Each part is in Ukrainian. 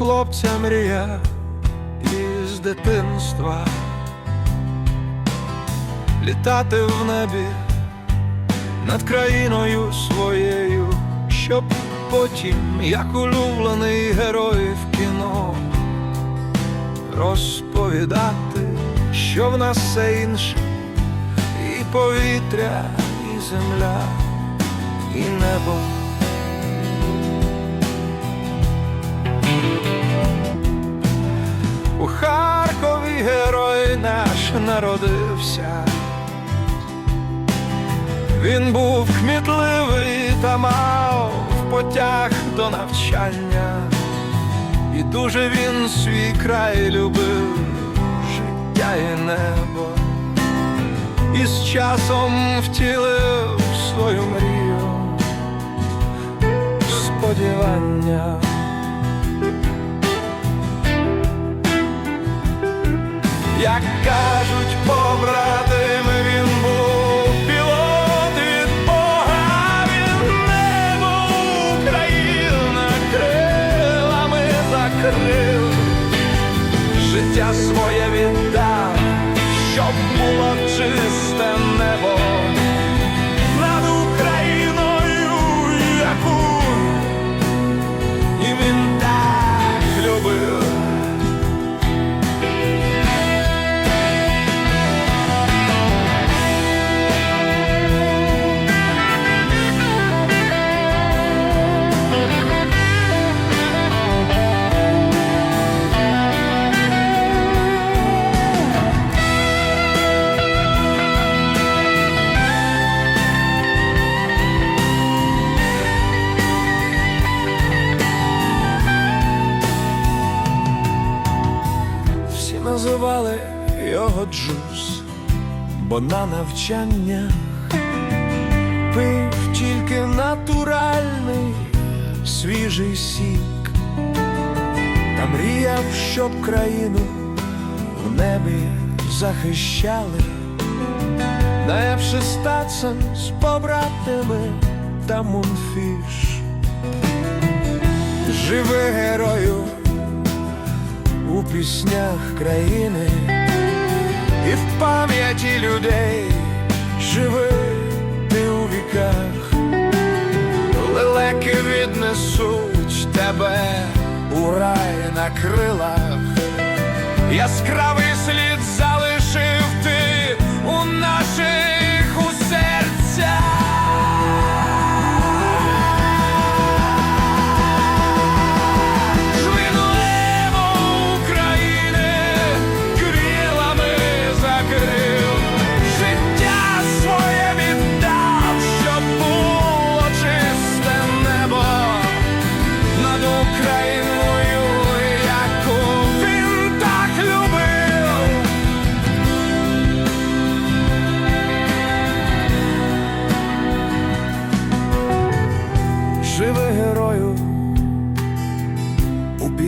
хлопця мрія із дитинства літати в небі над країною своєю, щоб потім, як улюблений герой в кіно, розповідати, що в нас все інше, і повітря, і земля, і небо. Народився. Він був кмітливий та мав потяг до навчання, і дуже він свій край любив, життя і небо, і з часом втілив свою мрію, сподівання. Як кажуть життя своє віддав, щоб було чисте називали його джус, бо на навчаннях пив тільки натуральний свіжий сік, та мріяв, щоб країну в небі захищали, наявши стацем з побратими та мунфіш. Живи герою у піснях країни. І в пам'яті людей живи ти у віках, лелеки віднесуть тебе у рай на крилах, яскравий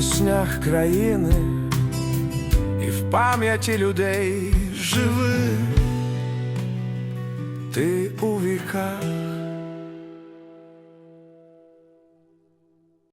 піснях країни і в пам'яті людей живи ти у віках.